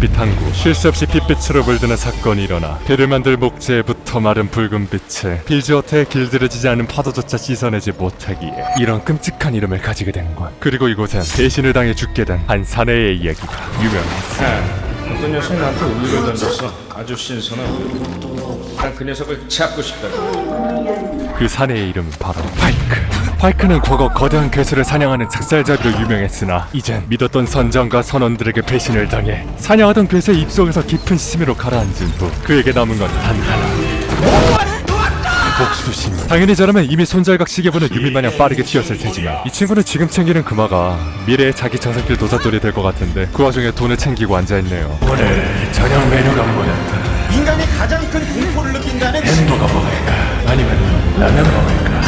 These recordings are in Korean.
햇빛 항구 쉴 새 없이 핏빛으로 물드는 사건이 일어나 배를 만들 목재부터 마른 붉은 빛에 빌지어트에 길들여지지 않은 파도조차 씻어내지 못하기에 이런 끔찍한 이름을 가지게 된 곳. 그리고 이곳엔 배신을 당해 죽게 된 한 사내의 이야기가 유명했어. 어떤 녀석이 나한테 우유를 던졌어. 아주 신선하고. 난그 녀석을 찾고 싶다. 그 사내의 이름은 바로 파이크. 파이크는 과거 거대한 괴수를 사냥하는 작살잡이로 유명했으나 이젠 믿었던 선장과 선원들에게 배신을 당해 사냥하던 괴수의 입속에서 깊은 심의로 가라앉은 후 그에게 남은 건 단 하나. 복수심. 당연히 저라면 이미 손잘각 시계보는 유민마냥 빠르게 튀었을 테지만 이 친구는 지금 챙기는 금화가 미래의 자기 전성길 도사돌이 될 것 같은데 그 와중에 돈을 챙기고 앉아있네요. 오늘 저녁 메뉴가 뭐였다? 인간이 가장 큰 공포를 느낀다는 햄버거 먹을까? 아니면 라면 먹을까?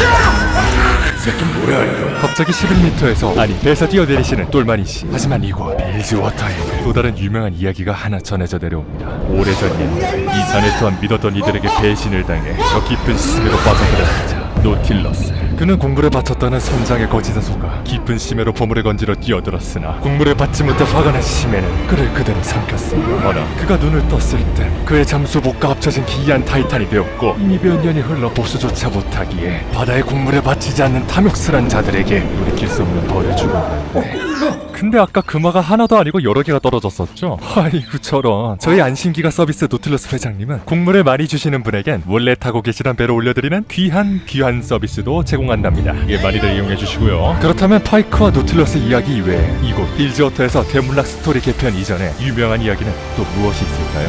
새끼 뭐야 이거? 갑자기 11m에서 아니 배에서 뛰어내리시는 똘마니 씨. 하지만 이곳 빌즈워터에 또 다른 유명한 이야기가 하나 전해져 내려옵니다. 오래전 옛날 이 산에 또한 믿었던 이들에게 배신을 당해 저 깊은 심해로 빠져들었자 노틸러스. 그는 공물에 바쳤다는 선장의 거짓에 속아 깊은 심해로 보물을 건지러 뛰어들었으나 공물을 받지 못해 화가 난 심해는 그를 그대로 삼켰습니다. 어라 그가 눈을 떴을 땐 그의 잠수복과 합쳐진 기이한 타이탄이 되었고 이미 몇 년이 흘러 복수조차 못하기에 바다의 공물에 바치지 않는 탐욕스런 자들에게 돌이킬 수 없는 벌을 주고 있는데 근데 아까 금화가 하나도 아니고 여러 개가 떨어졌었죠? 아이고 저런 저희 안신기가 서비스 노틀러스 회장님은 곡물을 많이 주시는 분에겐 원래 타고 계시던 배로 올려드리는 귀한 귀한 서비스도 제공한답니다 예 많이들 이용해 주시고요 그렇다면 파이크와 노틀러스 이야기 이외에 이곳 빌즈워터에서 대문락 스토리 개편 이전에 유명한 이야기는 또 무엇이 있을까요?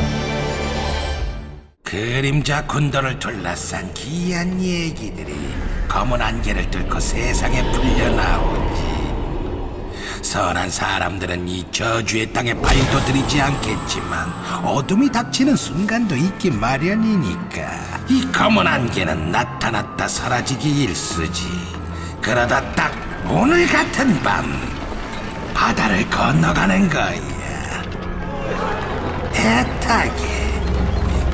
그림자 군도를 둘러싼 기이한 얘기들이 검은 안개를 뚫고 세상에 풀려나오지. 선한 사람들은 이 저주의 땅에 발도 들이지 않겠지만 어둠이 닥치는 순간도 있기 마련이니까 이 검은 안개는 나타났다 사라지기 일쑤지. 그러다 딱 오늘 같은 밤 바다를 건너가는 거야. 애타게.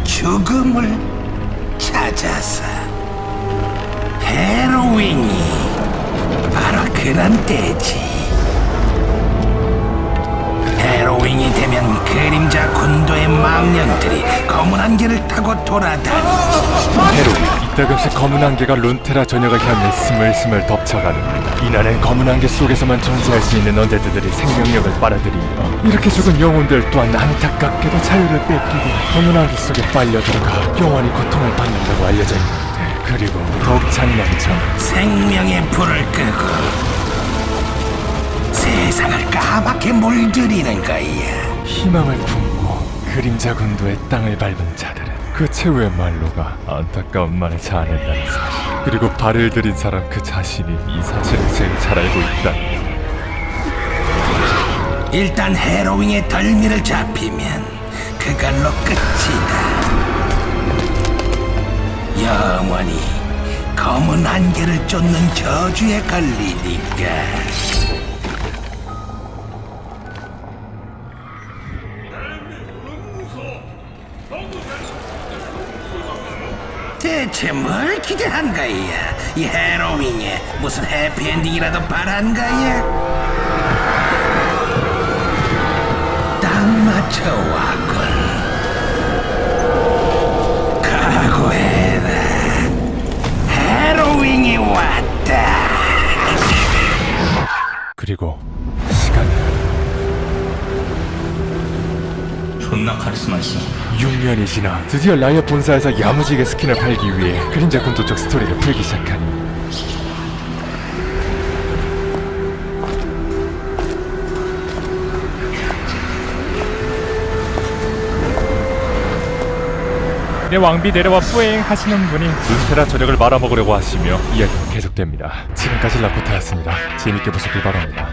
죽음을 찾아서 헤로윈이 바로 그런 때지 헤로윈이 되면 그림자 군도의 망령들이 검은 안개를 타고 돌아다니지 헤로인 이따금씩 검은 안개가 론테라 전역을 향해 스물스물 덮쳐가는 이날엔 검은 안개 속에서만 존재할 수 있는 언데드들이 생명력을 빨아들이며 이렇게 죽은 영혼들 또한 안타깝게도 자유를 뺏기고 검은 안개 속에 빨려 들어가 영원히 고통을 받는다고 알려져 있는데 그리고 잔인한 점 생명의 불을 끄고 까맣게 물들이는 거야 희망을 품고 그림자 군도의 땅을 밟은 자들은 그 최후의 말로가 안타까움만을 자아낸다는 사실 그리고 발을 들인 사람 그 자신이 이 사실을 제일 잘 알고 있다는 것 일단 헤로윙의 덜미를 잡히면 그걸로 끝이다. 영원히 검은 안개를 쫓는 저주에 걸리니까. 대체 뭘 기대한 거야? 이 헤로윙에 무슨 해피엔딩이라도 바란 거야? 딱 맞춰왔군. 각오해라. 헤로윙이 왔다. 그리고 존나 카리스마 있어. 6년이 지나 드디어 라이엇 본사에서 야무지게 스킨을 팔기 위해 그림자 군도 쪽 스토리를 풀기 시작하니 내 왕비 내려와 뿌잉 하시는 분이 눈테라 저녁을 말아먹으려고 하시며 이야기가 계속됩니다. 지금까지 라코타였습니다. 재밌게 보셨길 바랍니다.